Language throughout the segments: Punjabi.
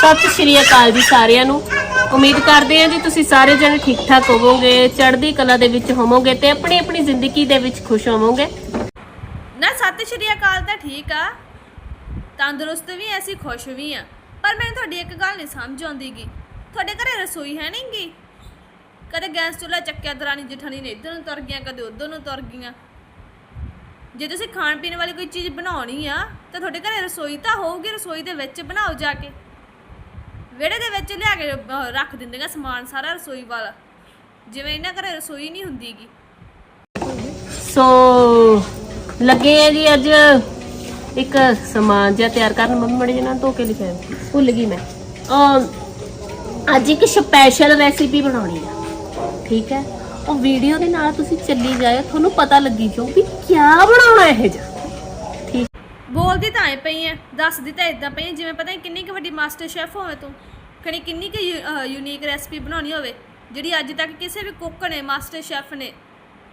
ਸਤਿ ਸ਼੍ਰੀ ਅਕਾਲ ਜੀ ਸਾਰਿਆਂ ਨੂੰ। ਉਮੀਦ ਕਰਦੇ ਹਾਂ ਜੀ ਤੁਸੀਂ ਸਾਰੇ ਜਣੇ ਠੀਕ ਠਾਕ ਹੋਵੋਗੇ, ਚੜ੍ਹਦੀ ਕਲਾ ਦੇ ਵਿੱਚ ਹੋਵੋਗੇ ਤੇ ਆਪਣੀ ਆਪਣੀ ਜ਼ਿੰਦਗੀ ਦੇ ਵਿੱਚ ਖੁਸ਼ ਹੋਵੋਗੇ। ਨਾ, ਸਤਿ ਸ਼੍ਰੀ ਅਕਾਲ ਤਾਂ ਠੀਕ ਆ। ਤੰਦਰੁਸਤ ਵੀ ਐ ਅਸੀਂ ਖੁਸ਼ ਵੀ ਆ। ਪਰ ਮੈਨੂੰ ਤੁਹਾਡੀ ਇੱਕ ਗੱਲ ਨਹੀਂ ਸਮਝ ਆਉਂਦੀਗੀ। ਤੁਹਾਡੇ ਘਰੇ ਰਸੋਈ ਹੈ ਨਹੀਂਗੀ? ਕਦੇ ਗੈਸ ਚੁੱਲ੍ਹਾ ਚੱਕਿਆ ਦਰਾਣੀ ਜਠਾਣੀ ਨੇ ਇੱਧਰ ਨੂੰ ਤੁਰ ਗਈਆਂ, ਕਦੇ ਉੱਧਰ ਨੂੰ ਤੁਰ ਗਈਆਂ। ਜੇ ਤੁਸੀਂ ਖਾਣ ਪੀਣ ਵਾਲੀ ਕੋਈ ਚੀਜ਼ ਬਣਾਉਣੀ ਆ ਤਾਂ ਤੁਹਾਡੇ ਘਰੇ ਰਸੋਈ ਤਾਂ ਹੋਊਗੀ ਰਸੋਈ ਦੇ ਵਿੱਚ ਬਣਾਓ ਜਾ ਕੇ। ਵਿਹੜੇ ਦੇ ਵਿੱਚ ਲਿਆ ਕੇ ਅਹ, ਰੱਖ ਦਿੰਦੀਆਂ ਸਮਾਨ ਸਾਰਾ ਰਸੋਈ ਵਾਲਾ। ਜਿਵੇਂ ਇਹਨਾਂ ਘਰੇ ਰਸੋਈ ਨਹੀਂ ਹੁੰਦੀਗੀ। ਸੋ ਲੱਗੇ ਆ ਜੀ ਅੱਜ ਇੱਕ ਸਮਾਨ ਜਿਹਾ ਤਿਆਰ ਕਰਨ। ਮੰਮੀ ਮੜੀ ਜਨਾਂ ਧੋ ਕੇ ਲਿਖਿਆ। ਭੁੱਲ ਗਈ ਮੈਂ। ਅੱਜ ਇੱਕ ਸਪੈਸ਼ਲ ਰੈਸਿਪੀ ਬਣਾਉਣੀ ਆ। ਠੀਕ ਹੈ? ਉਹ ਵੀਡੀਓ ਦੇ ਨਾਲ ਤੁਸੀਂ ਚੱਲੀ ਜਾਇਓ, ਤੁਹਾਨੂੰ ਪਤਾ ਲੱਗੀ ਜਾਊ ਵੀ ਕੀ ਬਣਾਉਣਾ ਇਹ ਜਾ ਠੀਕ। ਬੋਲਦੀ ਤਾਂ ਐ ਪਈ ਐ, ਦੱਸਦੀ ਤਾਂ ਇਦਾਂ ਪਈ ਐ, ਜਿਵੇਂ ਪਤਾ ਨਹੀਂ ਕਿੰਨੀ ਕੁ ਵੱਡੀ ਮਾਸਟਰ ਸ਼ੈਫ ਹੋਵੇ ਤੂੰ ਖਣੀ ਕਿੰਨੀ ਕੁ ਯੂਨੀਕ ਰੈਸਪੀ ਬਣਾਉਣੀ ਹੋਵੇ, ਜਿਹੜੀ ਅੱਜ ਤੱਕ ਕਿਸੇ ਵੀ ਕੁੱਕ ਨੇ ਮਾਸਟਰ ਸ਼ੈਫ ਨੇ,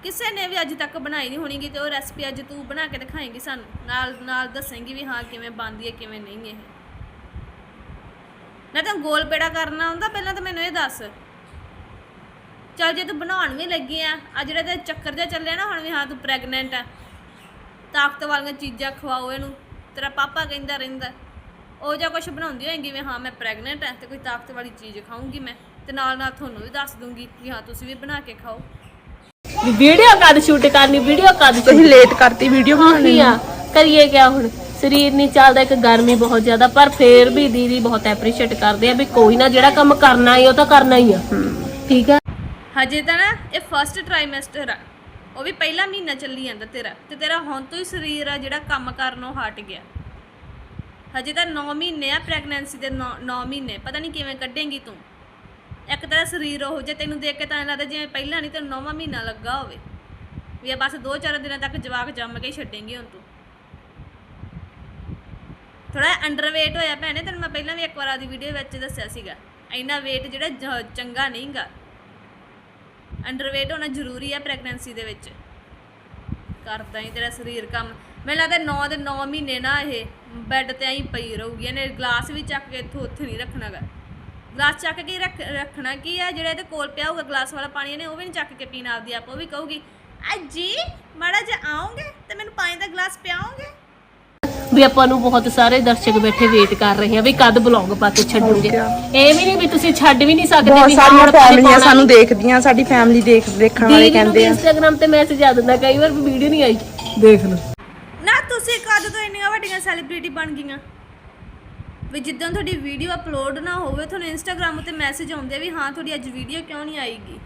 ਕਿਸੇ ਨੇ ਵੀ ਅੱਜ ਤੱਕ ਬਣਾਈ ਨਹੀਂ ਹੋਣੀਗੀ ਤੇ ਉਹ ਰੈਸਪੀ ਅੱਜ ਤੂੰ ਬਣਾ ਕੇ ਦਿਖਾਏਂਗੀ ਸਾਨੂੰ, ਨਾਲ ਨਾਲ ਦੱਸੇਂਗੀ ਵੀ ਹਾਂ ਕਿਵੇਂ ਬਣਦੀ ਹੈ ਕਿਵੇਂ ਨਹੀਂ ਇਹ। ਨਾ ਤਾਂ ਗੋਲ ਪੇੜਾ ਕਰਨਾ ਹੁੰਦਾ, ਪਹਿਲਾਂ ਤਾਂ ਮੈਨੂੰ ਇਹ ਦੱਸ। ਚੱਲ ਜੇ ਤੂੰ ਬਣਾਉਣ ਵੀ ਲੱਗੀ ਆ ਆ ਜਿਹੜਾ ਤੇ ਚੱਕਰ ਜਿਹਾ ਚੱਲਿਆ ਨਾ ਹੁਣ ਵੀ ਹਾਂ ਤੂੰ ਪ੍ਰੈਗਨੈਂਟ ਆ। ਤਾਕਤ ਵਾਲੀਆਂ ਚੀਜ਼ਾਂ ਖਵਾਓ ਇਹਨੂੰ ਤੇਰਾ ਪਾਪਾ ਕਹਿੰਦਾ ਰਹਿੰਦਾ। ਉਹ ਜਾਂ ਕੁਝ ਬਣਾਉਂਦੀ ਹੋਏਗੀ ਵੀ ਹਾਂ ਮੈਂ ਪ੍ਰੈਗਨੈਂਟ ਹਾਂ ਤੇ ਕੋਈ ਤਾਕਤ ਵਾਲੀ ਚੀਜ਼ ਖਾਊਂਗੀ ਮੈਂ ਤੇ ਨਾਲ ਨਾਲ ਤੁਹਾਨੂੰ ਵੀ ਦੱਸ ਦੂੰਗੀ ਕਿ ਹਾਂ ਤੁਸੀਂ ਵੀ ਬਣਾ ਕੇ ਖਾਓ। ਵੀਡੀਓ ਕਦ ਸ਼ੂਟ ਕਰਨੀ ਵੀਡੀਓ ਕਦ ਤੁਸੀਂ ਲੇਟ ਕਰਤੀ ਵੀਡੀਓ ਬਣਾਉਣੀ ਆ? ਕਰੀਏ ਕਿਆ ਹੁਣ? ਸਰੀਰ ਨਹੀਂ ਚੱਲਦਾ ਇੱਕ ਗਰਮੀ ਬਹੁਤ ਜ਼ਿਆਦਾ ਪਰ ਫੇਰ ਵੀ ਦੀਦੀ ਬਹੁਤ ਐਪਰੀਸ਼ੀਏਟ ਕਰਦੇ ਆ ਵੀ ਕੋਈ ਨਾ ਜਿਹੜਾ ਕੰਮ ਕਰਨਾ ਹੀ ਉਹ ਤਾਂ ਕਰਨਾ ਹੀ ਆ। ਠੀਕ ਆ? ਹਜੇ ਤਾਂ ਨਾ ਇਹ ਫਰਸਟ ਟ੍ਰਾਈਮੈਸਟਰ ਆ। ਉਹ ਵੀ ਪਹਿਲਾ ਮਹੀਨਾ ਚੱਲੀ ਜਾਂਦਾ ਤੇਰਾ। ਤੇ ਤੇਰਾ ਹੁਣ ਤੋਂ ਹੀ ਸਰੀਰ ਆ ਜਿਹੜਾ ਕੰਮ ਕਰਨੋਂ ਹਟ ਗਿਆ। ਹਜੇ ਤਾਂ 9 ਮਹੀਨੇ ਆ ਪ੍ਰੈਗਨੈਂਸੀ ਦੇ 9 ਮਹੀਨੇ। ਪਤਾ ਨਹੀਂ ਕਿਵੇਂ ਕੱਢੇਂਗੀ ਤੂੰ। ਇੱਕ ਤਰ੍ਹਾਂ ਸਰੀਰ ਉਹ ਜੇ ਤੈਨੂੰ ਦੇਖ ਕੇ ਤਾਂ ਐਂ ਲੱਗਦਾ ਜਿਵੇਂ ਪਹਿਲਾਂ ਨਹੀਂ ਤੈਨੂੰ 9ਵਾਂ ਮਹੀਨਾ ਲੱਗਾ ਹੋਵੇ। ਵੀ ਇਹ ਬਸ 2-4 ਦਿਨਾਂ ਤੱਕ ਜਵਾਕ ਜੰਮ ਕੇ ਛੱਡੇਂਗੀ ਹੁਣ ਤੂੰ। ਥੋੜਾ ਅੰਡਰਵੇਟ ਹੋਇਆ ਭੈਣੇ, ਤੈਨੂੰ ਮੈਂ ਪਹਿਲਾਂ ਵੀ ਇੱਕ ਵਾਰ ਆਦੀ ਵੀਡੀਓ ਵਿੱਚ ਦੱਸਿਆ ਸੀਗਾ। ਇੰਨਾ weight ਜਿਹੜਾ ਜ- ਚੰਗਾ ਨਹੀਂਗਾ ਅੰਡਰਵੇਟ ਹੋਣਾ ਜ਼ਰੂਰੀ ਹੈ ਪ੍ਰੈਗਨੈਂਸੀ ਦੇ ਵਿੱਚ। ਕਰਦਾ ਹੀ ਤੇਰਾ ਸਰੀਰ ਕੰਮ। ਮੈਨੂੰ ਲੱਗਦਾ 9 ਦੇ 9 ਮਹੀਨੇ ਨਾ ਇਹ ਬੈੱਡ ਤੇ ਐਂ ਪਈ ਰਹੂਗੀ, ਇਹਨੇ ਗਲਾਸ ਵੀ ਚੱਕ ਕੇ ਇੱਥੋਂ ਉੱਥੇ ਨਹੀਂ ਰੱਖਣਾਗਾ। ਗਲਾਸ ਚੱਕ ਕੇ ਰੱਖ, ਰੱਖਣਾ ਕੀ ਆ? ਜਿਹੜਾ ਇਹਦੇ ਕੋਲ ਪਿਆ ਹੋਊਗਾ ਗਲਾਸ ਵਾਲਾ ਪਾਣੀ ਇਹਨੇ ਉਹ ਵੀ ਨਹੀਂ ਚੱਕ ਕੇ ਪੀਣਾ, ਆਪਦੀ ਆਪ ਉਹ ਵੀ ਕਹੂਗੀ ਜੀ ਮਾੜਾ ਜਿਹਾ ਆਉਂਗੇ ਤੇ ਮੈਨੂੰ ਪਾਣੀ ਦਾ ਗਲਾਸ ਪਿਆਓਗੇ? ਵੀ ਆਪਾਂ ਨੂੰ ਬਹੁਤ ਸਾਰੇ ਦਰਸ਼ਕ ਬੈਠੇ ਵੇਟ ਕਰ ਰਹੇ ਆ ਵੀ ਕਦ ਬਲੌਗ ਪਾ ਕੇ ਛੱਡੂਗੇ। ਇਹ ਵੀ ਨਹੀਂ ਵੀ ਤੁਸੀਂ ਛੱਡ ਵੀ ਨਹੀਂ ਸਕਦੇ ਬਹੁਤ ਵੀ ਹਾਂ ਸਾਰੀਆਂ ਹੁਣ ਫੈਮਲੀਆਂ ਪਾਉਣਾ ਸਾਨੂੰ ਦੇਖਦੀਆਂ ਸਾਡੀ ਫੈਮਿਲੀ ਦੇਖ ਦੇਖਣ ਵਾਲੇ ਦੀਦੀ ਨੂੰ ਕਹਿੰਦੇ ਆ। ਇੰਸਟਾਗ੍ਰam ਤੇ ਮੈਸੇਜ ਆ ਦਿੰਦਾ ਕਈ ਵਾਰ ਵੀਡੀਓ ਨਹੀਂ ਆਈ। ਦੇਖ ਲਓ। ਨਾ ਤੁਸੀਂ ਕਦ ਤੋਂ ਇੰਨੀਆਂ ਵੱਡੀਆਂ ਸੈਲੀਬ੍ਰਿਟੀ ਬਣ ਗਈਆਂ? ਵੀ ਜਿੱਦਾਂ ਤੁਹਾਡੀ ਵੀਡੀਓ ਅਪਲੋਡ ਨਾ ਹੋਵੇ ਤੁਹਾਨੂੰ ਇੰਸਟਾਗ੍ਰam ਉੱਤੇ ਮੈਸੇਜ ਆਉਂਦੇ ਆ ਵੀ ਹਾਂ ਤੁਹਾਡੀ ਅੱਜ ਵੀਡੀਓ ਕਿਉਂ ਨਹੀਂ ਆਏਗੀ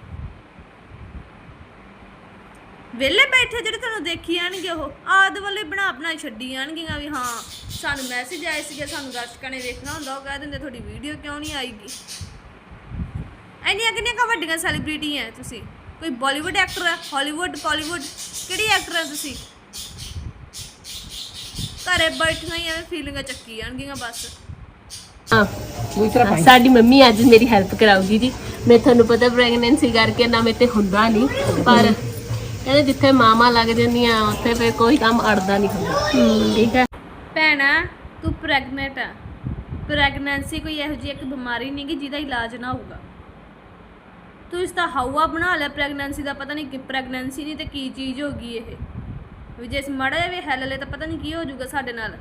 ਵਿਹਲੇ ਬੈਠੇ ਜਿਹੜੇ ਤੁਹਾਨੂੰ ਦੇਖੀ ਜਾਣਗੇ ਉਹ ਆਦ ਵਾਲੇ ਬਣਾ ਬਣਾ ਛੱਡੀ ਜਾਣਗੀਆਂ ਵੀ ਹਾਂ ਸਾਨੂੰ ਮੈਸੇਜ ਆਏ ਸੀਗੇ ਸਾਨੂੰ ਦਰਸ਼ਕਾਂ ਨੇ ਵੇਖਣਾ ਹੁੰਦਾ ਉਹ ਕਹਿ ਦਿੰਦੇ ਤੁਹਾਡੀ ਵੀਡੀਓ ਕਿਉਂ ਨਹੀਂ ਆਏਗੀ ਇੰਨੀਆਂ ਕਿੰਨੀਆਂ ਕੁ ਵੱਡੀਆਂ ਸੈਲੀਬ੍ਰਿਟੀ ਹੈ ਤੁਸੀਂ? ਕੋਈ ਬਾਲੀਵੁੱਡ ਐਕਟਰ ਹੈ ਹਾਲੀਵੁੱਡ ਬਾਲੀਵੁੱਡ ਕਿਹੜੀ ਐਕਟਰ ਹੈ ਤੁਸੀਂ? ਘਰੇ ਬੈਠੀਆਂ ਹੀ ਐਵੇਂ ਫੀਲਿੰਗਾਂ ਚੱਕੀ ਜਾਣਗੀਆਂ ਬਸ। ਹਾਂ ਸਾਡੀ ਮੰਮੀ ਅੱਜ ਮੇਰੀ ਹੈਲਪ ਕਰਾਉਗੀ ਜੀ। ਮੈਂ ਤੁਹਾਨੂੰ ਪਤਾ ਪ੍ਰੈਗਨੈਂਸੀ ਕਰਕੇ ਨਾ ਮੇਰੇ ਤੇ ਹੁੰਦਾ ਨਹੀਂ ਪਰ ਕਹਿੰਦੇ ਜਿੱਥੇ ਮਾਮਾ ਲੱਗ ਜਾਂਦੀਆਂ ਉੱਥੇ ਫਿਰ ਕੋਈ ਕੰਮ ਅੜਦਾ ਨਹੀਂ ਹੁੰਦਾ। ਠੀਕ ਹੈ? ਭੈਣਾ ਤੂੰ ਪ੍ਰੈਗਨੈਂਟ ਆ। ਪ੍ਰੈਗਨੈਂਸੀ ਕੋਈ ਇਹੋ ਜਿਹੀ ਇੱਕ ਬਿਮਾਰੀ ਨਹੀਂ ਕਿ ਜਿਹਦਾ ਇਲਾਜ ਨਾ ਹੋਊਗਾ। ਤੂੰ ਇਸ ਦਾ ਹਵਾ ਬਣਾ ਲਿਆ ਪ੍ਰੈਗਨੈਂਸੀ ਦਾ ਪਤਾ ਨਹੀਂ ਕਿ ਪ੍ਰੈਗਨੈਂਸੀ ਨਹੀਂ ਤੇ ਕੀ ਚੀਜ਼ ਹੋ ਗਈ ਇਹ। ਵੀ ਜੇ ਇਸ ਮਾੜਾ ਵੀ ਹਿੱਲ ਲੇ ਤਾਂ ਪਤਾ ਨਹੀਂ ਕੀ ਹੋ ਜਾਊਗਾ ਸਾਡੇ ਨਾਲ।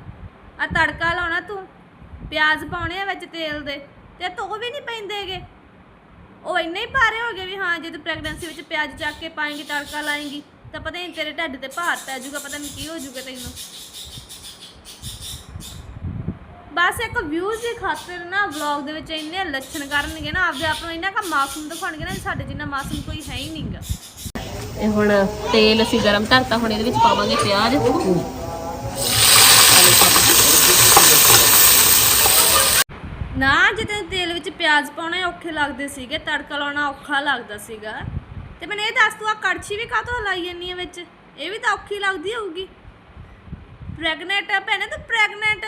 ਆ ਤੜਕਾ ਲਾਉਣਾ ਤੂੰ ਪਿਆਜ਼ ਪਾਉਣੇ ਆ ਵਿੱਚ ਤੇਲ ਦੇ ਤੇ ਤੋ ਵੀ ਨਹੀਂ ਪੈਂਦੇਗੇ ਉਹ ਇੰਨੇ ਹੀ ਭਾਰੇ ਹੋ ਗਏ ਵੀ ਹਾਂ, ਜੇ ਤੂੰ ਪ੍ਰੈਗਨੈਂਸੀ ਵਿੱਚ ਪਿਆਜ਼ ਚੱਕ ਕੇ ਪਾਏਂਗੀ, ਤੜਕਾ ਲਾਏਂਗੀ, ਤਾਂ ਪਤਾ ਨਹੀਂ ਤੇਰੇ ਢੱਡ ਤੇ ਭਾਰ ਪੈ ਜਾਊਗਾ, ਪਤਾ ਨਹੀਂ ਕੀ ਹੋ ਜਾਊਗਾ ਤੈਨੂੰ। ਬਸ ਇੱਕ ਵਿਊਜ਼ ਦੀ ਖਾਤਰ ਨਾ ਵਲੌਗ ਦੇ ਵਿੱਚ ਇੰਨੇ ਲੱਛਣ ਕਰਨਗੇ ਨਾ, ਆਪਦੇ ਆਪ ਨੂੰ ਇੰਨਾ ਕਾ ਮਾਸੂਮ ਦਿਖਾਉਣਗੇ ਨਾ ਵੀ ਸਾਡੇ ਜਿੰਨਾ ਮਾਸੂਮ ਕੋਈ ਹੈ ਹੀ ਨਹੀਂਗਾ ਇਹ ਹੁਣ ਤੇਲ ਅਸੀਂ ਗਰਮ ਕਰਤਾ ਹੁਣ ਇਹਦੇ ਵਿੱਚ ਪਾਵਾਂਗੇ ਪਿਆਜ਼। ਨਾ ਜੇ ਤੈਨੂੰ ਤੇਲ ਵਿੱਚ ਪਿਆਜ਼ ਪਾਉਣੇ ਔਖੇ ਲੱਗਦੇ ਸੀਗੇ, ਤੜਕਾ ਲਾਉਣਾ ਔਖਾ ਲੱਗਦਾ ਸੀਗਾ। ਤੇ ਮੈਨੂੰ ਇਹ ਦੱਸ ਤੂੰ ਆ ਕੜਛੀ ਵੀ ਕਾਹਤੋਂ ਹਲਾਈ ਜੰਨੀ ਹੈ ਵਿੱਚ? ਇਹ ਵੀ ਤਾਂ ਔਖੀ ਲੱਗਦੀ ਹੋਊਗੀ। ਪ੍ਰੈਗਨੈਂਟ ਹੈ ਭੈਣੇ, ਤੂੰ ਪ੍ਰੈਗਨੈਂਟ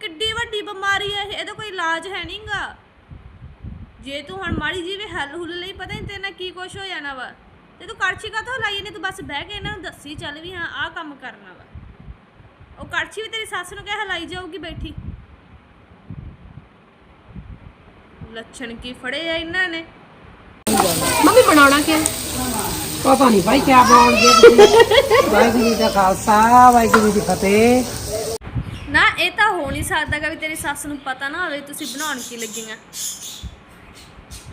ਕਿੱਡੀ ਵੱਡੀ ਬਿਮਾਰੀ ਹੈ ਇਹਦਾ ਕੋਈ ਇਲਾਜ ਹੈ ਨਹੀਂਗਾ। ਜੇ ਤੂੰ ਹੁਣ ਮਾੜੀ ਜੀ ਵੀ ਹੱਲ ਹੁੱਲ ਲਈ, ਪਤਾ ਨਹੀਂ ਤੇਰੇ ਨਾਲ ਕੀ ਕੁਛ ਹੋ ਜਾਣਾ ਵਾ। ਤੇ ਤੂੰ ਕੜਛੀ ਕਾਹਤੋਂ ਹਲਾਈ ਨਹੀਂ ਤੂੰ ਬਸ ਬਹਿ ਕੇ ਇਹਨਾਂ ਨੂੰ ਦੱਸੀ ਚੱਲ ਵੀ ਹਾਂ, ਆਹ ਕੰਮ ਕਰਨਾ ਵਾ। ਉਹ ਕੜਛੀ ਵੀ ਤੇਰੀ ਸੱਸ ਨੂੰ ਕਹਿ ਹਲਾਈ ਜਾਊਗੀ ਬੈਠੀ। ਲੱਛਣ ਕੀ ਫੜੇ ਆ ਇਹਨਾਂ ਨੇ? ਮੰਮੀ ਬਣਾਉਣਾ ਕੀ ਪਤਾ ਨਹੀਂ ਭਾਈ ਕਿਆ ਬਣਾਉਣਗੇ। ਤੁਸੀਂ ਵਾਹਿਗੁਰੂ ਜੀ ਦਾ ਖਾਲਸਾ ਵਾਹਿਗੁਰੂ ਜੀ ਦੀ ਫਤਿਹ। ਨਾ ਇਹ ਤਾਂ ਹੋ ਨਹੀਂ ਸਕਦਾਗਾ ਵੀ ਤੇਰੀ ਸੱਸ ਨੂੰ ਪਤਾ ਨਾ ਹੋਵੇ ਤੁਸੀਂ ਬਣਾਉਣ ਕੀ ਲੱਗੀਆਂ।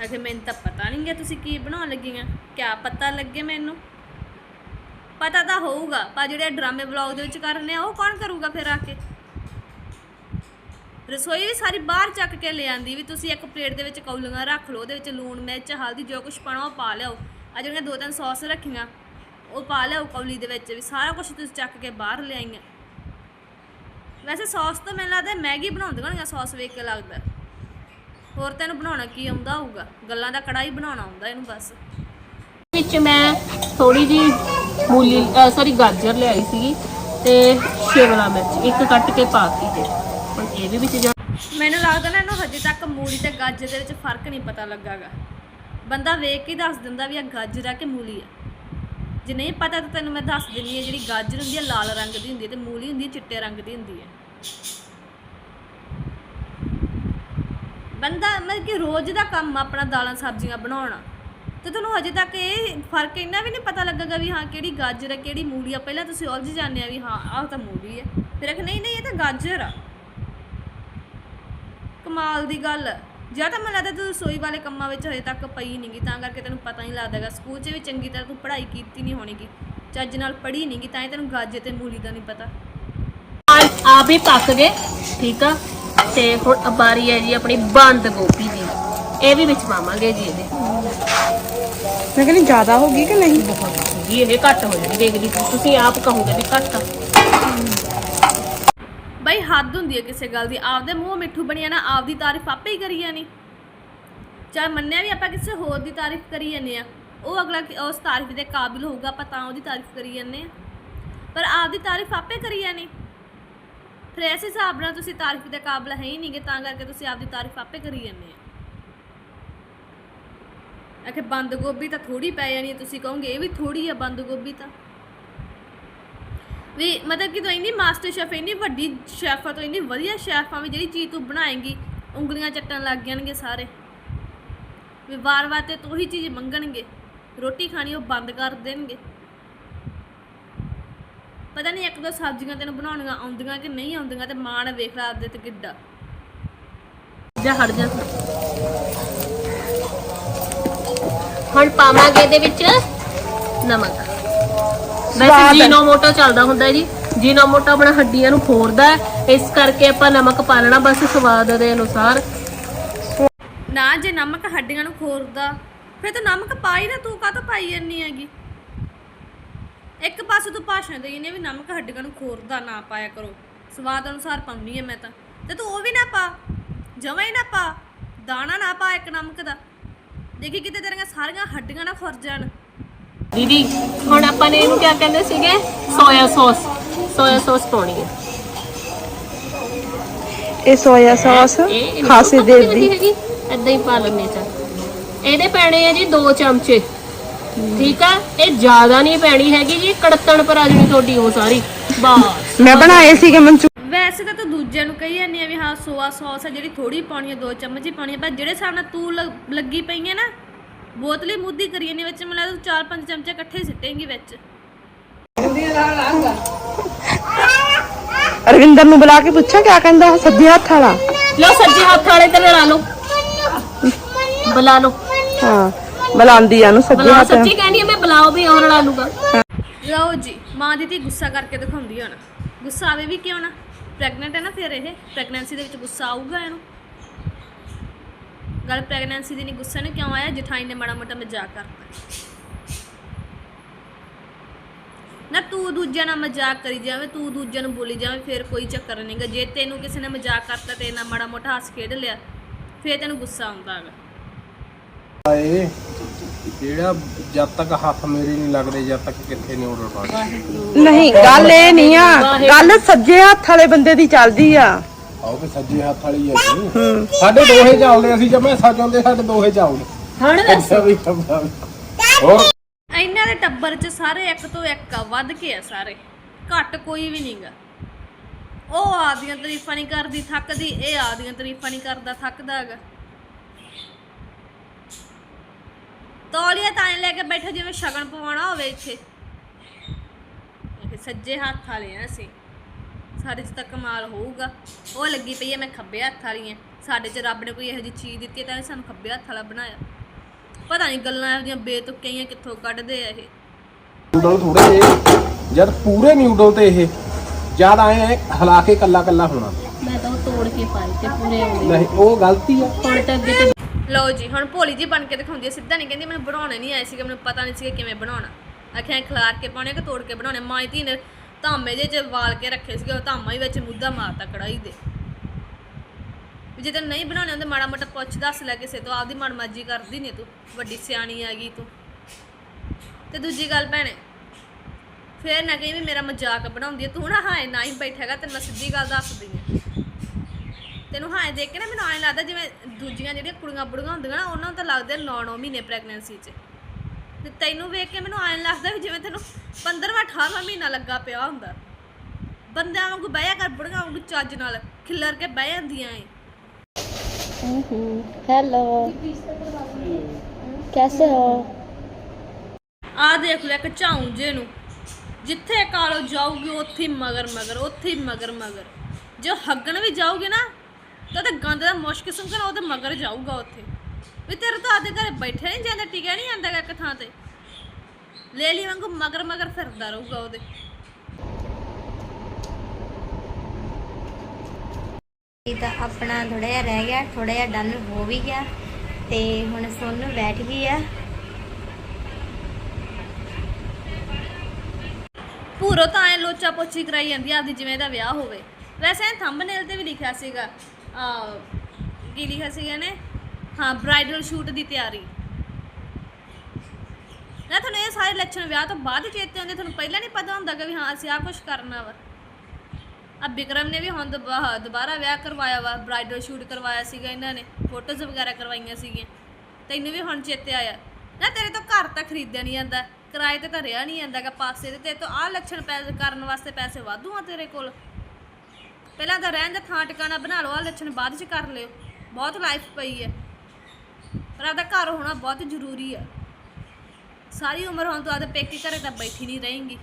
ਅਗੇ ਮੈਨੂੰ ਤਾਂ ਪਤਾ ਨਹੀਂ ਗਿਆ ਤੁਸੀਂ ਕੀ ਬਣਾਉਣ ਲੱਗੀਆਂ। ਕਿਆ ਪਤਾ ਲੱਗੇ ਮੈਨੂੰ? ਪਤਾ ਤਾਂ ਹੋਊਗਾ ਪਰ ਜਿਹੜੇ ਡਰਾਮੇ ਵਲੌਗ ਦੇ ਵਿੱਚ ਕਰਨੇ ਆ ਉਹ ਕੌਣ ਕਰੂਗਾ ਫਿਰ ਆ ਕੇ? ਰਸੋਈ ਵੀ ਸਾਰੀ ਬਾਹਰ ਚੱਕ ਕੇ ਲੈ ਆਂਦੀ ਵੀ ਤੁਸੀਂ ਇੱਕ ਪਲੇਟ ਦੇ ਵਿੱਚ ਕੌਲੀਆਂ ਰੱਖ ਲਓ, ਉਹਦੇ ਵਿੱਚ ਲੂਣ, ਮਿਰਚ, ਹਲਦੀ, ਜੋ ਕੁਝ ਪਾਣਾ ਉਹ ਪਾ ਲਿਓ ਆ ਜਿਹੜੀਆਂ ਦੋ ਤਿੰਨ ਸੌਸ ਰੱਖੀਆਂ, ਉਹ ਪਾ ਲਿਓ ਕੌਲੀ ਦੇ ਵਿੱਚ ਵੀ ਸਾਰਾ ਕੁਝ ਤੁਸੀਂ ਚੱਕ ਕੇ ਬਾਹਰ ਲਿਆਈਆਂ ਵੈਸੇ ਸੌਸ ਤਾਂ ਮੈਨੂੰ ਲੱਗਦਾ ਮੈਗੀ ਬਣਾਉਂਦੇ ਹੋਣਗੀਆਂ ਸੌਸ ਵੇਖ ਕੇ ਲੱਗਦਾ। ਹੋਰ ਤੈਨੂੰ ਬਣਾਉਣਾ ਕੀ ਆਉਂਦਾ ਹੋਊਗਾ? ਗੱਲਾਂ ਦਾ ਕੜਾਈ ਬਣਾਉਣਾ ਆਉਂਦਾ ਇਹਨੂੰ ਬਸ। ਵਿੱਚ ਮੈਂ ਥੋੜੀ ਜੀ ਮੂਲੀ ਸੌਰੀ ਗਾਜਰ ਲਿਆਈ ਸੀਗੀ ਤੇ ਸ਼ਿਮਲਾ ਮਿਰਚ, ਇੱਕ ਕੱਟ ਕੇ ਪਾਤੀ ਤੇ ਇਹ ਵੀ ਵਿੱਚ ਜਾ ਮੈਨੂੰ ਲੱਗਦਾ ਨਾ ਇਹਨੂੰ ਹਜੇ ਤੱਕ ਮੂਲੀ ਤੇ ਗਾਜਰ ਦੇ ਵਿੱਚ ਫ਼ਰਕ ਨਹੀਂ ਪਤਾ ਲੱਗਾਗਾ। ਬੰਦਾ ਵੇਖ ਕੇ ਦੱਸ ਦਿੰਦਾ ਵੀ ਇਹ ਗਾਜਰ ਆ ਕਿ ਮੂਲੀ ਆ। ਜੇ ਨਹੀਂ ਪਤਾ ਤਾਂ ਤੈਨੂੰ ਮੈਂ ਦੱਸ ਦਿੰਦੀ ਆ ਜਿਹੜੀ ਗਾਜਰ ਹੁੰਦੀ ਆ, ਲਾਲ ਰੰਗ ਦੀ ਹੁੰਦੀ ਹੈ ਤੇ ਮੂਲੀ ਹੁੰਦੀ ਆ, ਚਿੱਟੇ ਰੰਗ ਦੀ ਹੁੰਦੀ ਹੈ ਬੰਦਾ ਮਤਲਬ ਕਿ ਰੋਜ਼ ਦਾ ਕੰਮ ਆਪਣਾ ਦਾਲਾਂ ਸਬਜ਼ੀਆਂ ਬਣਾਉਣਾ। ਤੇ ਤੁਹਾਨੂੰ ਹਜੇ ਤੱਕ ਇਹ ਫ਼ਰਕ ਇੰਨਾ ਵੀ ਨਹੀਂ ਪਤਾ ਲੱਗਾਗਾ ਵੀ ਹਾਂ ਕਿਹੜੀ ਗਾਜਰ ਹੈ ਕਿਹੜੀ ਮੂਲੀ ਆ। ਪਹਿਲਾਂ ਤੁਸੀਂ ਉਲਝ ਜਾਂਦੇ ਆ ਵੀ ਹਾਂ, ਆਹ ਤਾਂ ਮੂਲੀ ਹੈ ਫਿਰ ਆਖ, ਨਹੀਂ ਨਹੀਂ, ਇਹ ਤਾਂ ਗਾਜਰ ਆ। ਕਮਾਲ ਦੀ ਗੱਲ। ਜਾਂ ਤਾਂ ਮੈਨੂੰ ਲੱਗਦਾ ਤੂੰ ਰਸੋਈ ਵਾਲੇ ਕੰਮਾਂ ਵਿੱਚ ਹਜੇ ਤੱਕ ਪਈ ਨਹੀਂਗੀ ਤਾਂ ਕਰਕੇ ਤੈਨੂੰ ਪਤਾ ਨਹੀਂ ਲੱਗਦਾਗਾ ਸਕੂਲ 'ਚ ਵੀ ਚੰਗੀ ਤਰ੍ਹਾਂ ਤੂੰ ਪੜ੍ਹਾਈ ਕੀਤੀ ਨਹੀਂ ਹੋਣੀਗੀ। ਚੱਜ ਨਾਲ ਪੜ੍ਹੀ ਨਹੀਂਗੀ ਤਾਂ ਹੀ ਤੈਨੂੰ ਗਾਜਰ ਤੇ ਮੂਲੀ ਦਾ ਨਹੀਂ ਪਤਾ। ਆ ਵੀ ਪੱਕ ਗਏ ਠੀਕ ਆ? ਤੇ ਹੁਣ ਬਾਰੀ ਹੈ ਜੀ ਆਪਣੀ ਬੰਦ ਗੋਭੀ ਦੀ। ਇਹ ਵੀ ਵਿੱਚ ਪਾਵਾਂਗੇ ਜੀ ਇਹਦੇ। ਮੈਂ ਕਹਿੰਦੀ ਜ਼ਿਆਦਾ ਹੋ ਗਈ ਕਿ ਨਹੀਂ? ਜੀ ਇਹ ਘੱਟ ਹੋ ਜਾਣੀ ਦੇਖ ਲਈ ਤੁਸੀਂ ਆਪ ਕਹੋਗੇ ਵੀ ਘੱਟ ਆ। ਬਈ ਹੱਦ ਹੁੰਦੀ ਹੈ ਕਿਸੇ ਗੱਲ ਦੀ। ਆਪਦੇ ਮੂੰਹ ਮਿੱਠੂ ਬਣਿਆ ਨਾ, ਆਪਦੀ ਤਾਰੀਫ ਆਪੇ ਹੀ ਕਰੀ ਜਾਣੀ। ਚਾਹੇ ਮੰਨਿਆ ਵੀ ਆਪਾਂ ਕਿਸੇ ਹੋਰ ਦੀ ਤਾਰੀਫ ਕਰੀ ਜਾਂਦੇ ਆ ਉਹ ਅਗਲਾ ਉਸ ਤਾਰੀਫ ਦੇ ਕਾਬਿਲ ਹੋਊਗਾ, ਆਪਾਂ ਤਾਂ ਉਹਦੀ ਤਾਰੀਫ ਕਰੀ ਜਾਂਦੇ ਆ ਪਰ ਆਪਦੀ ਤਾਰੀਫ ਆਪੇ ਕਰੀ ਜਾਣੀ। ਫਿਰ ਇਸ ਹਿਸਾਬ ਨਾਲ ਤੁਸੀਂ ਤਾਰੀਫ ਦੇ ਕਾਬਿਲ ਹੈ ਹੀ ਨਹੀਂਗੇ, ਤਾਂ ਕਰਕੇ ਤੁਸੀਂ ਆਪਦੀ ਤਾਰੀਫ ਆਪੇ ਕਰੀ ਜਾਂਦੇ ਆ ਆਖੇ, ਬੰਦ ਗੋਭੀ ਤਾਂ ਥੋੜੀ ਪੈ ਜਾਣੀ ਤੁਸੀਂ ਕਹੋਗੇ, ਇਹ ਵੀ ਥੋੜੀ ਆ ਬੰਦ ਗੋਭੀ ਤਾਂ। ਵੀ ਮਤਲਬ ਕਿ ਤੂੰ ਇੰਨੀ ਮਾਸਟਰ ਸ਼ੈਫ, ਇੰਨੀ ਵੱਡੀ ਸ਼ੈਫ ਆ, ਤੂੰ ਇੰਨੀ ਵਧੀਆ ਸ਼ੈਫ ਆ ਵੀ ਜਿਹੜੀ ਚੀਜ਼ ਤੂੰ ਬਣਾਏਂਗੀ, ਉਂਗਲੀਆਂ ਚੱਟਣ ਲੱਗ ਜਾਣਗੇ ਸਾਰੇ। ਵੀ ਵਾਰ-ਵਾਰ ਤੇ ਤੂੰ ਹੀ ਚੀਜ਼ ਮੰਗਣਗੇ, ਰੋਟੀ ਖਾਣੀ ਉਹ ਬੰਦ ਕਰ ਦੇਣਗੇ। ਪਤਾ ਨਹੀਂ ਇੱਕ ਦੋ ਸਬਜ਼ੀਆਂ ਤੈਨੂੰ ਬਣਾਉਣੀਆਂ ਆਉਂਦੀਆਂ ਕਿ ਨਹੀਂ ਆਉਂਦੀਆਂ ਤੇ ਮਾਂ ਨੇ ਵੇਖ ਲਾ ਆਪਦੇ ਤੇ ਕਿੱਡਾ। ਜਾ ਹਟ ਜਾ ਹੁਣ ਪਾਵਾਂਗੇ ਇਹਦੇ ਵਿੱਚ ਨਮਕ। ਵੈਸੇ ਸਵਾਦ ਹੈ। ਜੀਨੋਮੋਟੋ ਚੱਲਦਾ ਹੁੰਦਾ ਹੈ ਜੀ ਜੀਨੋਮੋਟੋ ਆਪਣਾ ਹੱਡੀਆਂ ਨੂੰ ਫੋੜਦਾ ਹੈ। ਇਸ ਕਰਕੇ ਆਪਾਂ ਨਮਕ ਪਾ ਲੈਣਾ ਬਸ ਸਵਾਦ ਦੇ ਅਨੁਸਾਰ। ਨਾ ਜੇ ਨਮਕ ਹੱਡੀਆਂ ਨੂੰ ਖੋਰਦਾ ਫਿਰ ਤੂੰ ਨਮਕ ਪਾਈ ਨਾ ਤੂੰ ਕਾਹਤੋਂ ਪਾਈ ਜੰਨੀ ਹੈਗੀ? ਇੱਕ ਪਾਸੇ ਤੂੰ ਭਾਸ਼ਣ ਦੇਈ ਨੇ ਵੀ ਨਮਕ ਹੱਡੀਆਂ ਨੂੰ ਖੋਰਦਾ ਨਾ ਪਾਇਆ ਕਰੋ। ਸਵਾਦ ਅਨੁਸਾਰ ਪਾਉਣੀ ਹੈ ਮੈਂ ਤਾਂ। ਤੇ ਤੂੰ ਉਹ ਵੀ ਨਾ ਪਾ ਜਮਾਂ ਹੀ ਨਾ ਪਾ। ਦਾਣਾ ਨਾ ਪਾ ਇੱਕ ਨਮਕ ਦਾ। ਦੇਖੀ ਕਿਤੇ ਤੇਰੀਆਂ ਸਾਰੀਆਂ ਹੱਡੀਆਂ ਨਾ ਖੁਰ ਜਾਣ। ਦੀਦੀ ਹੁਣ ਆਪਾਂ ਨੇ ਇਹਨੂੰ ਕੀ ਕਹਿੰਦੇ ਸੀਗੇ? ਸੋਇਆ ਸੌਸ ਸੋਇਆ ਸੌਸ ਪਾਉਣੀ ਹੈ। ਇਹ ਸੋਇਆ ਸੌਸ ਖਾਸੇ ਦੇ। ਦੀ ਇਦਾਂ ਹੀ ਪਾ ਲੈਣੇ ਚਾ ਇਹਦੇ ਪੈਣੇ ਆ ਜੀ 2 ਚਮਚੇ। ਠੀਕ ਆ? ਇਹ ਜ਼ਿਆਦਾ ਨਹੀਂ ਪੈਣੀ ਹੈਗੀ ਜੀ ਕੜਤਣ ਪਰ ਆ ਜਣੀ ਤੁਹਾਡੀ ਉਹ ਸਾਰੀ। ਬਸ। ਮੈਂ ਬਣਾਏ ਸੀਗੇ ਮਨਚੂ ਵੈਸੇ ਤਾਂ ਤੂੰ ਦੂਜਿਆਂ ਨੂੰ ਕਹੀ ਜਾਂਦੀ ਆ ਵੀ ਹਾਂ ਸੋਆ ਸੌਸ ਆ ਜਿਹੜੀ ਥੋੜੀ ਪਾਉਣੀ ਆ ਦੋ ਚਮਚ ਹੀ ਪਾਉਣੀ ਆ ਪਰ ਜਿਹੜੇ ਹਿਸਾਬ ਨਾਲ ਤੂੰ ਲੱਗ- ਲੱਗੀ ਪਈ ਹੈ ਨਾ ਬੋਤਲੀ ਮੁੱਦੀ ਕਰੀ ਜਾਂਦੀ ਵਿੱਚ ਮੈਨੂੰ ਲੱਗਦਾ ਤੂੰ ਚਾਰ ਪੰਜ ਚਮਚੇ ਇਕੱਠੇ ਸਿੱਟੇਂਗੀ ਵਿੱਚ। ਅਰਵਿੰਦਰ ਨੂੰ ਬੁਲਾ ਕੇ ਪੁੱਛਾਂ ਕਿਆ ਕਹਿੰਦਾ ਸੱਜੇ ਹੱਥ ਵਾਲਾ? ਲਓ ਸੱਜੇ ਹੱਥ ਵਾਲੇ ਤੇ ਲੜਾ ਲਓ। ਬੁਲਾ ਲਓ। ਹਾਂ ਬੁਲਾਉਂਦੀ ਆ ਨੂੰ ਸੱਜੇ ਬੁਲਾ ਹੱਥ ਸੱਚੀ ਕਹਿੰਦੀ ਆ ਮੈਂ ਬੁਲਾਓ ਵੀ ਹੋਰ ਲੜਾ ਲੂਗਾ। ਲਓ ਜੀ ਮਾਂ ਦੀ ਧੀ ਗੁੱਸਾ ਕਰਕੇ ਦਿਖਾਉਂਦੀ ਹੁਣ। ਗੁੱਸਾ ਆਵੇ ਵੀ ਕਿਉਂ ਨਾ? ਪ੍ਰੈਗਨੈਂਟ ਹੈ ਨਾ ਫਿਰ ਇਹ। ਪ੍ਰੈਗਨੈਂਸੀ ਦੇ ਵਿੱਚ ਗੁੱਸਾ ਆਊਗਾ ਇਹਨੂੰ। ਗੱਲ ਪ੍ਰੈਗਨੈਂਸੀ ਦੀ ਨਹੀਂ ਗੁੱਸਾ ਨੂੰ ਕਿਉਂ ਆਇਆ? ਜਠਾਈ ਨੇ ਮਾੜਾ ਮੋਟਾ ਮਜ਼ਾਕ ਕਰਤਾ। ਨਾ ਤੂੰ ਦੂਜਿਆਂ ਨਾਲ ਮਜ਼ਾਕ ਕਰੀ ਜਾਵੇਂ ਤੂੰ ਦੂਜਿਆਂ ਨੂੰ ਬੋਲੀ ਜਾਵੇਂ ਫਿਰ ਕੋਈ ਚੱਕਰ ਨਹੀਂਗਾ ਜੇ ਤੈਨੂੰ ਕਿਸੇ ਨੇ ਮਜ਼ਾਕ ਕਰਤਾ ਤੇ ਨਾ ਮਾੜਾ ਮੋਟਾ ਹੱਸ ਖੇਡ ਲਿਆ ਫਿਰ ਤੈਨੂੰ ਗੁੱਸਾ ਆਉਂਦਾ ਹੈਗਾ। ਜਿਹੜਾ ਜਦ ਤੱਕ ਹੱਥ ਮੇਰੇ ਨਹੀਂ ਲੱਗਦੇ ਜਦ ਤੱਕ ਕਿੱਥੇ ਨਹੀਂ ਆਰਡਰ ਪਾਣਾ ਨਹੀਂ ਗੱਲ ਇਹ ਨਹੀਂ ਆ। ਗੱਲ ਸੱਜੇ ਹੱਥ ਵਾਲੇ ਬੰਦੇ ਦੀ ਚੱਲਦੀ ਆ। ਆਓ ਕਿ ਸੱਜੇ ਹੱਥ ਵਾਲੀ ਹੈ ਜੀ। ਸਾਡੇ ਦੋਹੇ ਚੱਲਦੇ ਅਸੀਂ ਜਦ ਮੈਂ ਸੱਜ ਆਉਂਦੇ ਸਾਡੇ ਦੋਹੇ ਚੱਲਦੇ। ਹੁਣ ਦੱਸ। ਅੱਛਾ ਵੀ ਅੱਛਾ ਵੀ। ਹੋਰ? ਇਹਨਾਂ ਦੇ ਟੱਬਰ 'ਚ ਸਾਰੇ ਇੱਕ ਤੋਂ ਇੱਕ ਆ ਵੱਧ ਕੇ ਆ ਸਾਰੇ। ਘੱਟ ਕੋਈ ਵੀ ਨਹੀਂਗਾ ਉਹ ਆਦੀਆਂ ਤਾਰੀਫਾਂ ਨਹੀਂ ਕਰਦੀ ਥੱਕਦੀ ਇਹ ਆਦੀਆਂ ਤਾਰੀਫਾਂ ਨਹੀਂ ਕਰਦਾ ਥੱਕਦਾ ਹੈਗਾ। ਤੌਲੀਆ ਤਾਂ ਐਂ ਲੈ ਕੇ ਬੈਠੇ ਜਿਵੇਂ ਸ਼ਗਨ ਪਵਾਉਣਾ ਹੋਵੇ ਇੱਥੇ। ਇਹ ਸੱਜੇ ਹੱਥ ਵਾਲੇ ਆ ਅਸੀਂ। ਸਾਡੇ 'ਚ ਤਾਂ ਕਮਾਲ ਹੋਊਗਾ। ਉਹ ਲੱਗੀ ਪਈ ਹੈ ਮੈਂ ਖੱਬੇ ਹੱਥ ਵਾਲੀ ਆ। ਸਾਡੇ 'ਚ ਰੱਬ ਨੇ ਕੋਈ ਇਹੋ ਜਿਹੀ ਚੀਜ਼ ਦਿੱਤੀ ਹੈ ਤਾਂ ਸਾਨੂੰ ਖੱਬੇ ਹੱਥ ਵਾਲਾ ਬਣਾਇਆ। ਪਤਾ ਨਹੀਂ ਗੱਲਾਂ ਇਹੋ ਜਿਹੀਆਂ ਬੇਤੁਕੀਆਂ ਕਿੱਥੋਂ ਕੱਢਦੇ ਆ ਇਹ। ਨਿਊਡਲ ਥੋੜੇ ਜਿਹੇ ਜਦ ਪੂਰੇ ਨਿਊਡਲ ਤੇ ਇਹ। ਜਦ ਆਏ ਹਲਾ ਕੇ ਕੱਲਾ ਕੱਲਾ ਹੋਣਾ। ਮੈਂ ਤਾਂ ਉਹ ਤੋੜ ਕੇ ਪਾਈ ਤੇ ਪੂਰੇ ਆਉਂਦੇ ਨਹੀਂ ਉਹ ਗਲਤੀ ਆ। ਹੁਣ ਤਾਂ ਅੱਗੇ ਤੇ ਲਓ ਜੀ ਹੁਣ ਭੋਲੀ ਜੀ ਬਣ ਕੇ ਦਿਖਾਉਂਦੀ ਹੈ ਸਿੱਧਾ ਨਹੀਂ ਕਹਿੰਦੀ ਮੈਨੂੰ ਬਣਾਉਣੇ ਨਹੀਂ ਆਏ ਸੀਗੇ ਮੈਨੂੰ ਪਤਾ ਨਹੀਂ ਸੀਗਾ ਕਿਵੇਂ ਬਣਾਉਣਾ। ਆਖਿਆ ਖਿਲਾਰ ਕੇ ਪਾਉਣੇ ਕਿ ਤੋੜ ਕੇ ਬਣਾਉਣੇ ਮਾਈ ਧੀ ਨੇ ਧਾਮੇ ਜੇ ਚ ਵਾਲ ਕੇ ਰੱਖੇ ਸੀਗੇ, ਉਹ ਧਾਮਾ ਹੀ ਵਿੱਚ ਮੁੱਦਾ ਮਾਰਤਾ ਕੜਾਈ ਦੇ। ਵੀ ਜੇ ਤੈਨੂੰ ਨਹੀਂ ਬਣਾਉਣੇ ਹੁੰਦੇ, ਮਾੜਾ ਮੋਟਾ ਪੁੱਛ ਦੱਸ ਲੈ ਕਿਸੇ ਤੋਂ, ਆਪਦੀ ਮਨਮਰਜ਼ੀ ਕਰਦੀ ਨਹੀਂ ਤੂੰ, ਵੱਡੀ ਸਿਆਣੀ ਆ ਗਈ ਤੂੰ। ਤੇ ਦੂਜੀ ਗੱਲ ਭੈਣੇ, ਫੇਰ ਨਾ ਕਹੀਂ ਵੀ ਮੇਰਾ ਮਜ਼ਾਕ ਬਣਾਉਂਦੀ ਹੈ ਤੂੰ ਨਾ ਹਾਏ ਨਾ ਹੀ ਬੈਠੇਗਾ ਤੈਨੂੰ ਮੈਂ ਸਿੱਧੀ ਗੱਲ ਦੱਸਦੀ ਹਾਂ ਤੈਨੂੰ ਹਾਏ ਦੇਖ ਕੇ ਨਾ ਮੈਨੂੰ ਐਂ ਲੱਗਦਾ ਜਿਵੇਂ ਦੂਜੀਆਂ ਜਿਹੜੀਆਂ ਕੁੜੀਆਂ ਬੁੜੀਆਂ ਹੁੰਦੀਆਂ ਨਾ, ਉਹਨਾਂ ਨੂੰ ਤਾਂ ਲੱਗਦੇ 9-9 ਮਹੀਨੇ ਪ੍ਰੈਗਨੈਂਸੀ 'ਚ। ਤੇ ਤੈਨੂੰ ਵੇਖ ਕੇ ਮੈਨੂੰ ਐਂ ਲੱਗਦਾ ਵੀ ਜਿਵੇਂ ਤੈਨੂੰ 15ਵਾਂ 18ਵਾਂ ਮਹੀਨਾ ਲੱਗਾ ਪਿਆ ਹੁੰਦਾ ਬੰਦਿਆਂ ਵਾਂਗੂ ਬਹਿਆ ਕਰ ਬੁੜੀਆਂ ਵਾਂਗੂ ਚੱਜ ਨਾਲ ਖਿੱਲਰ ਕੇ ਬਹਿ ਜਾਂਦੀਆਂ ਏ हेलो कैसे हो ਆਹ ਦੇਖ ਲੈ ਇੱਕ ਝਾਊ ਜੇ ਨੂੰ ਜਿੱਥੇ ਕਾਲੋ ਜਾਊਗੀ ਉੱਥੇ ਹੀ ਮਗਰ ਮਗਰ ਉੱਥੇ ਹੀ ਮਗਰ ਮਗਰ ਜੋ ਹੱਗਣ ਵੀ ਜਾਊਗੀ ਨਾ ਤਾਂ ਤੇ ਗੰਦ ਦਾ ਮੁਸ਼ਕ ਸੁੰਘਣਾ ਉਹਦੇ ਮਗਰ ਜਾਊਗਾ ਉੱਥੇ ਵੀ ਤੇਰੇ ਤਾਂ ਆਦੇ ਘਰੇ ਬੈਠੇ ਨਹੀਂ ਜਾਂਦਾ ਟਿਕਿਆ ਨਹੀਂ ਜਾਂਦਾ ਇੱਕ ਥਾਂ ਤੇ। ਲੈ ਲਈ ਵਾਂਗੂ ਮਗਰ ਮਗਰ ਫਿਰਦਾ ਰਹੂਗਾ ਉਹਦੇ। ਇਹ ਤਾਂ ਆਪਣਾ ਥੋੜਾ ਜਿਹਾ ਰਹਿ ਗਿਆ ਥੋੜਾ ਜਿਹਾ ਡਨ ਹੋ ਵੀ ਗਿਆ ਤੇ ਹੁਣ ਸੋਨੂੰ ਬੈਠ ਗਈ ਆ। ਪੂਰੋ ਤਾਂ ਐ ਲੋਚਾ ਪੋਚੀ ਕਰਾਈ ਜਾਂਦੀ ਆ ਆਪਦੀ ਜਿਵੇਂ ਦਾ ਵਿਆਹ ਹੋਵੇ। ਵੈਸੇ ਥੰਬਨੇਲ ਤੇ ਵੀ ਲਿਖਿਆ ਸੀਗਾ ਆ ਕੀ ਲਿਖਿਆ ਸੀਗਾ ਨੇ ਹਾਂ ਬ੍ਰਾਈਡਲ ਸ਼ੂਟ ਦੀ ਤਿਆਰੀ। ਨਾ ਤੁਹਾਨੂੰ ਇਹ ਸਾਰੇ ਲੱਛਣ ਵਿਆਹ ਤੋਂ ਬਾਅਦ ਚੇਤੇ ਆਉਂਦੇ, ਤੁਹਾਨੂੰ ਪਹਿਲਾਂ ਨਹੀਂ ਪਤਾ ਹੁੰਦਾ ਕਿ ਵੀ ਹਾਂ, ਅਸੀਂ ਆ ਕੁਝ ਕਰਨਾ ਵਾ। ਆ ਬਿਕਰਮ ਨੇ ਵੀ ਹੁਣ ਦੁਬਾਰਾ ਵਿਆਹ ਕਰਵਾਇਆ ਵਾ ਬ੍ਰਾਈਡਲ ਸ਼ੂਟ ਕਰਵਾਇਆ ਸੀਗਾ ਇਹਨਾਂ ਨੇ ਫੋਟੋਜ਼ ਵਗੈਰਾ ਕਰਵਾਈਆਂ ਸੀਗੀਆਂ। ਤੈਨੂੰ ਵੀ ਹੁਣ ਚੇਤੇ ਆਇਆ। ਨਾ, ਤੇਰੇ ਤੋਂ ਘਰ ਤਾਂ ਖਰੀਦਿਆ ਨਹੀਂ ਜਾਂਦਾ, ਕਿਰਾਏ ਤੇ ਤਾਂ ਰਿਆ ਨਹੀਂ ਜਾਂਦਾਗਾ ਪਾਸੇ ਤੇ, ਤੇਰੇ ਤੋਂ ਆਹ ਲੱਛਣ ਪੈਸੇ ਕਰਨ ਵਾਸਤੇ ਪੈਸੇ ਵਾਧੂ ਆ ਤੇਰੇ ਕੋਲ। ਪਹਿਲਾਂ ਤਾਂ ਰਹਿਣ ਦਾ ਥਾਂ ਟਿਕਾਣਾ ਬਣਾ ਲਓ, ਆਹ ਲੱਛਣ ਬਾਅਦ ਚ ਕਰ ਲਿਓ। ਬਹੁਤ ਲਾਈਫ ਪਈ ਹੈ। ਪਰ ਆਪਦਾ ਘਰ ਹੋਣਾ ਬਹੁਤ ਜ਼ਰੂਰੀ ਆ। ਸਾਰੀ ਉਮਰ ਹੁਣ ਤੂੰ ਆਪਦੇ ਪੇਕੇ ਘਰੇ ਤਾਂ ਬੈਠੀ ਨਹੀਂ ਰਹੇਂਗੀ।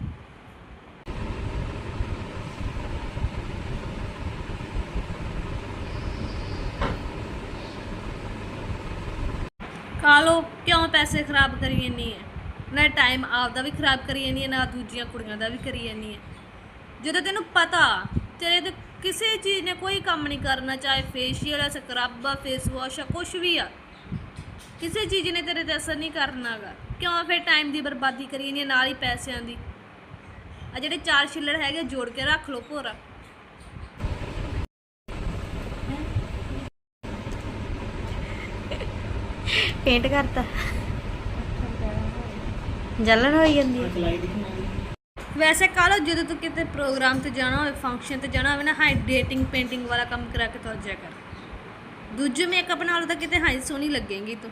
ਕਾਲੋ ਕਿਉਂ ਪੈਸੇ ਖਰਾਬ ਕਰੀ ਜਾਂਦੀ ਹੈ ਨਾ ਟਾਈਮ ਆਪਦਾ ਵੀ ਖਰਾਬ ਕਰੀ ਜਾਂਦੀ ਹੈ ਨਾ ਦੂਜੀਆਂ ਕੁੜੀਆਂ ਦਾ ਵੀ ਕਰੀ ਜਾਂਦੀ ਹੈ ਜਦੋਂ ਤੈਨੂੰ ਪਤਾ, ਤੇਰੇ ਤੇ ਕਿਸੇ ਚੀਜ਼ ਨੇ ਕੋਈ ਕੰਮ ਨਹੀਂ ਕਰਨਾ, ਚਾਹੇ ਫੇਸ਼ੀਅਲ ਆ ਸਕਰਬ ਆ ਫੇਸ ਵਾਸ਼ ਆ ਕੁਝ ਵੀ ਆ। ਕਿਸੇ ਚੀਜ਼ ਨੇ ਤੇਰੇ ਤੇ ਅਸਰ ਨਹੀਂ ਕਰਨਾਗਾ। ਕਿਉਂ ਫਿਰ ਟਾਈਮ ਦੀ ਬਰਬਾਦੀ ਕਰੀ ਜਾਂਦੀ ਹੈ ਨਾਲ ਹੀ ਪੈਸਿਆਂ ਦੀ? ਆ ਜਿਹੜੇ ਚਾਰ ਛਿੱਲੜ ਹੈਗੇ ਜੋੜ ਕੇ ਰੱਖ ਲਓ ਭੋਰਾ। ਪੇਂਟ ਕਰਤਾ। ਜਲਨ ਹੋਈ ਜਾਂਦੀ ਹੈ ਵੈਸੇ ਕਾਲੋ ਜਦੋਂ ਤੂੰ ਕਿਤੇ ਪ੍ਰੋਗਰਾਮ ਤੇ ਜਾਣਾ ਹੋਵੇ ਫੰਕਸ਼ਨ ਤੇ ਜਾਣਾ ਹੋਵੇ ਨਾ ਹਾਈ ਡੇਟਿੰਗ ਪੇਂਟਿੰਗ ਵਾਲਾ ਕੰਮ ਕਰਾ ਕੇ ਤੁਰ ਜਾ ਕਰ। ਦੂਜੇ ਮੇਕਅਪ ਨਾਲ ਤਾਂ ਕਿਤੇ ਹਾਈ ਸੋਹਣੀ ਲੱਗੇਗੀ ਤੂੰ।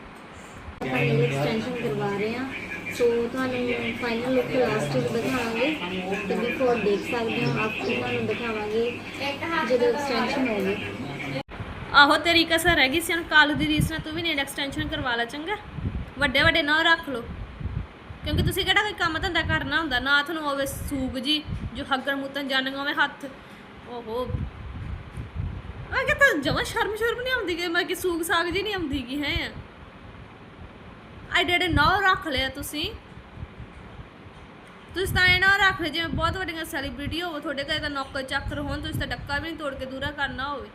ਆਪਾਂ ਐਕਸਟੈਂਸ਼ਨ ਕਰਵਾ ਰਹੇ ਹਾਂ। ਸੋ ਤੁਹਾਨੂੰ ਫਾਈਨਲ ਲੁੱਕ ਲਾਸਟ ਵਿੱਚ ਦਿਖਾਵਾਂਗੇ। ਤੇ ਬਿਫੋਰ ਦੇਖ ਸਕਦੇ ਹੋ ਆਫਟਰ ਤੁਹਾਨੂੰ ਦਿਖਾਵਾਂਗੇ ਜਦੋਂ ਐਕਸਟੈਂਸ਼ਨ ਹੋ ਆਹੋ, ਤੇਰੀ ਕਸਰ ਰਹਿ ਗਈ ਸੀ, ਹੁਣ ਕਾਲੂ ਦੀ ਰੀਸ ਨਾਲ ਤੂੰ ਵੀ ਨੇਲ ਐਕਸਟੈਂਸ਼ਨ ਕਰਵਾ ਲੈ, ਚੰਗਾ। ਵੱਡੇ ਵੱਡੇ ਨਾ ਰੱਖ ਲੋ ਕਿਉਂਕਿ ਤੁਸੀਂ ਕਿਹੜਾ ਕੋਈ ਕੰਮ ਧੰਦਾ ਕਰਨਾ ਹੁੰਦਾ? ਨਾ ਤੁਹਾਨੂੰ ਹੋਵੇ ਸੂਗ ਜੀ, ਜੋ ਹੱਗਣ ਮੁੱਤਨ ਜਾਣੀਆਂ ਹੋਵੇ ਹੱਥ। ਓਹੋ। ਆ ਕਿ ਤਾਂ ਜਮਾ ਸ਼ਰਮ ਸ਼ਰਮ ਨਹੀਂ ਆਉਂਦੀ ਕਿ ਮੈਂ ਕਿ ਸੂਗ ਸਾਗ ਜੀ ਨਹੀਂ ਆਉਂਦੀ ਕੀ ਹੈ। ਆਈ ਡਿਡ ਨਾ ਰੱਖ ਲਿਆ ਤੁਸੀਂ ਤੁਸੀਂ ਤਾਂ ਇਹ ਨਾ ਰੱਖ ਜਿਵੇਂ ਬਹੁਤ ਵੱਡੀਆਂ ਸੈਲੀਬ੍ਰਿਟੀ ਹੋਵੋ, ਤੁਹਾਡੇ ਘਰੇ ਤਾਂ ਨੌਕਰ ਚੱਕਰ ਹੋਣ, ਤੁਸੀਂ ਤਾਂ ਡੱਕਾ ਵੀ ਨਹੀਂ ਤੋੜ ਕੇ ਦੂਰਾ ਕਰਨਾ ਹੋਵੇ।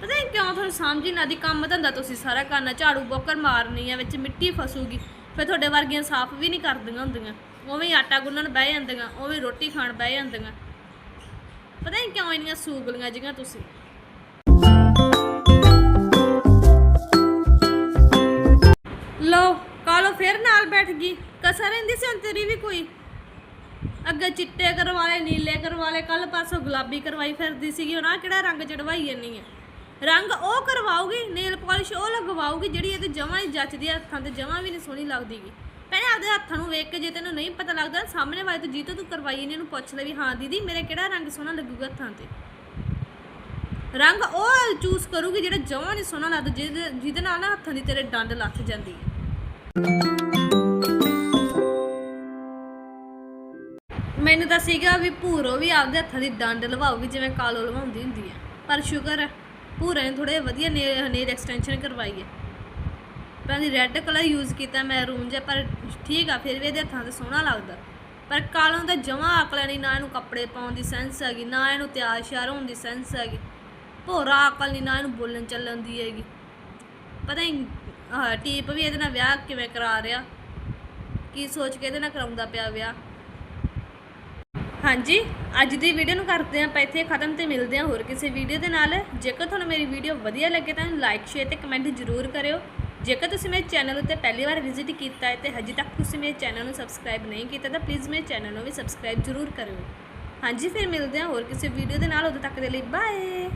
ਪਤਾ ਨਹੀਂ ਕਿਉਂ ਤੁਹਾਨੂੰ ਸਮਝ ਹੀ ਨਾ ਦੀ ਕੰਮ ਧੰਦਾ ਤੁਸੀਂ ਸਾਰਾ ਕਰਨਾ, ਝਾੜੂ ਬੋਕਰ ਮਾਰਨੀ ਆ, ਵਿੱਚ ਮਿੱਟੀ ਫਸੂਗੀ, ਫਿਰ ਤੁਹਾਡੇ ਵਰਗੀਆਂ ਸਾਫ਼ ਵੀ ਨਹੀਂ ਕਰਦੀਆਂ ਹੁੰਦੀਆਂ। ਉਵੇਂ ਆਟਾ ਗੁੰਨਣ ਬਹਿ ਜਾਂਦੀਆਂ, ਉਵੇਂ ਹੀ ਰੋਟੀ ਖਾਣ ਬਹਿ ਜਾਂਦੀਆਂ। ਪਤਾ ਨਹੀਂ ਕਿਉਂ ਇੰਨੀਆਂ ਸੂਗਲੀਆਂ ਜਿਹੀਆਂ ਤੁਸੀਂ। ਲੋ ਕਾਲੋ ਫਿਰ ਨਾਲ ਬੈਠ ਗਈ? ਕਸਰ ਰਹਿੰਦੀ ਸੀ ਹੁਣ ਤੇਰੀ ਵੀ ਕੋਈ? ਅੱਗੇ ਚਿੱਟੇ ਕਰਵਾਲੇ, ਨੀਲੇ ਕਰਵਾਲੇ ਕੱਲ ਪਾਸੋਂ ਗੁਲਾਬੀ ਕਰਵਾਈ ਫਿਰਦੀ ਸੀਗੀ, ਹੁਣ ਆਹ ਕਿਹੜਾ ਰੰਗ ਚੜਵਾਈ ਜਾਨੀ ਹੈ ਰੰਗ ਉਹ ਕਰਵਾਉਗੀ ਨੇਲ ਪਾਲਿਸ਼ ਉਹ ਲਗਵਾਉਗੀ ਜਿਹੜੀ ਇਹਦੇ ਜਮਾਂ ਹੀ ਜੱਚਦੀ ਆ ਹੱਥਾਂ ਤੇ, ਜਮਾਂ ਵੀ ਨਹੀਂ ਸੋਹਣੀ ਲੱਗਦੀਗੀ ਭੈਣੇ ਆਪਦੇ ਹੱਥਾਂ ਨੂੰ ਵੇਖ ਕੇ ਜੇ ਤੈਨੂੰ ਨਹੀਂ ਪਤਾ ਲੱਗਦਾ, ਸਾਹਮਣੇ ਵਾਲੇ ਤੋਂ ਜੀ ਤੋਂ ਤੂੰ ਕਰਵਾਈ ਇਹਨੇ ਨੂੰ ਪੁੱਛ ਲੈ ਵੀ ਹਾਂ ਦੀਦੀ, ਮੇਰੇ ਕਿਹੜਾ ਰੰਗ ਸੋਹਣਾ ਲੱਗੂਗਾ ਹੱਥਾਂ ਤੇ? ਰੰਗ ਉਹ ਚੂਜ਼ ਕਰੂਗੀ ਜਿਹੜਾ ਜਮਾਂ ਨਹੀਂ ਸੋਹਣਾ ਲੱਗਦਾ, ਜਿਹਦੇ ਜਿਹਦੇ ਨਾਲ ਨਾ ਹੱਥਾਂ ਦੀ ਤੇਰੇ ਡੰਡ ਲੱਥ ਜਾਂਦੀ ਹੈ ਮੈਨੂੰ ਤਾਂ ਸੀਗਾ ਵੀ ਭੂਰੋ ਵੀ ਆਪਦੇ ਹੱਥਾਂ ਦੀ ਡੰਡ ਲਵਾਉਗੀ ਜਿਵੇਂ ਕਾਲੋ ਲਵਾਉਂਦੀ ਹੁੰਦੀ ਹੈ ਪਰ ਸ਼ੁਕਰ ਹੈ ਭੂਰੇ ਨੇ ਥੋੜੇ ਵਧੀਆ ਨੇਲ ਐਕਸਟੈਂਸ਼ਨ ਕਰਵਾਈ ਹੈ ਪਰ ਦੀ ਰੈੱਡ ਕਲਰ ਯੂਜ਼ ਕੀਤਾ ਮੈਰੂਨ ਜਿਹਾ, ਪਰ ਠੀਕ ਆ, ਫਿਰ ਵੀ ਇਹਦੇ ਹੱਥਾਂ ਤੇ ਸੋਹਣਾ ਲੱਗਦਾ। ਪਰ ਕਾਲੋਂ ਤਾਂ ਜਮਾਂ ਅਕਲ ਨਹੀਂ ਨਾ ਇਹਨੂੰ ਕੱਪੜੇ ਪਾਉਣ ਦੀ ਸੈਂਸ ਹੈਗੀ, ਨਾ ਇਹਨੂੰ ਤਿਆਰ ਸ਼ਿਆਰ ਹੋਣ ਦੀ ਸੈਂਸ ਹੈਗੀ। ਭੋਰਾ ਅਕਲ ਨਹੀਂ ਨਾ ਇਹਨੂੰ ਬੋਲਣ ਚੱਲਣ ਦੀ ਹੈਗੀ। ਪਤਾ ਨਹੀਂ ਆਹ ਟੀਪ ਵੀ ਇਹਦੇ ਨਾਲ ਵਿਆਹ ਕਿਵੇਂ ਕਰਾ ਰਿਹਾ? ਕੀ ਸੋਚ ਕੇ ਇਹਦੇ ਨਾਲ ਕਰਾਉਂਦਾ ਪਿਆ ਵਿਆਹ? ਹਾਂਜੀ, ਅੱਜ ਦੀ ਵੀਡੀਓ ਨੂੰ ਕਰਦੇ ਆਪਾਂ ਇੱਥੇ ਖਤਮ ਤੇ ਮਿਲਦੇ ਹਾਂ ਹੋਰ ਕਿਸੇ ਵੀਡੀਓ ਦੇ ਨਾਲ। ਜੇਕਰ ਤੁਹਾਨੂੰ ਮੇਰੀ ਵੀਡੀਓ ਵਧੀਆ ਲੱਗੇ ਤਾਂ ਲਾਈਕ ਸ਼ੇਅਰ ਤੇ ਕਮੈਂਟ ਜ਼ਰੂਰ ਕਰਿਓ। ਜੇਕਰ ਤੁਸੀਂ ਮੇਰੇ ਚੈਨਲ ਉੱਤੇ ਪਹਿਲੀ ਵਾਰ ਵਿਜ਼ਿਟ ਕੀਤਾ ਹੈ ਤੇ ਹਜੇ ਤੱਕ ਤੁਸੀਂ ਮੇਰੇ ਚੈਨਲ ਨੂੰ ਸਬਸਕ੍ਰਾਈਬ ਨਹੀਂ ਕੀਤਾ ਤਾਂ ਪਲੀਜ਼ ਮੇਰੇ ਚੈਨਲ ਨੂੰ ਵੀ ਸਬਸਕ੍ਰਾਈਬ ਜ਼ਰੂਰ ਕਰਿਓ। ਹਾਂਜੀ, ਫਿਰ ਮਿਲਦੇ ਹਾਂ ਹੋਰ ਕਿਸੇ ਵੀਡੀਓ ਦੇ ਨਾਲ। ਉਦੋਂ ਤੱਕ ਦੇ ਲਈ ਬਾਏ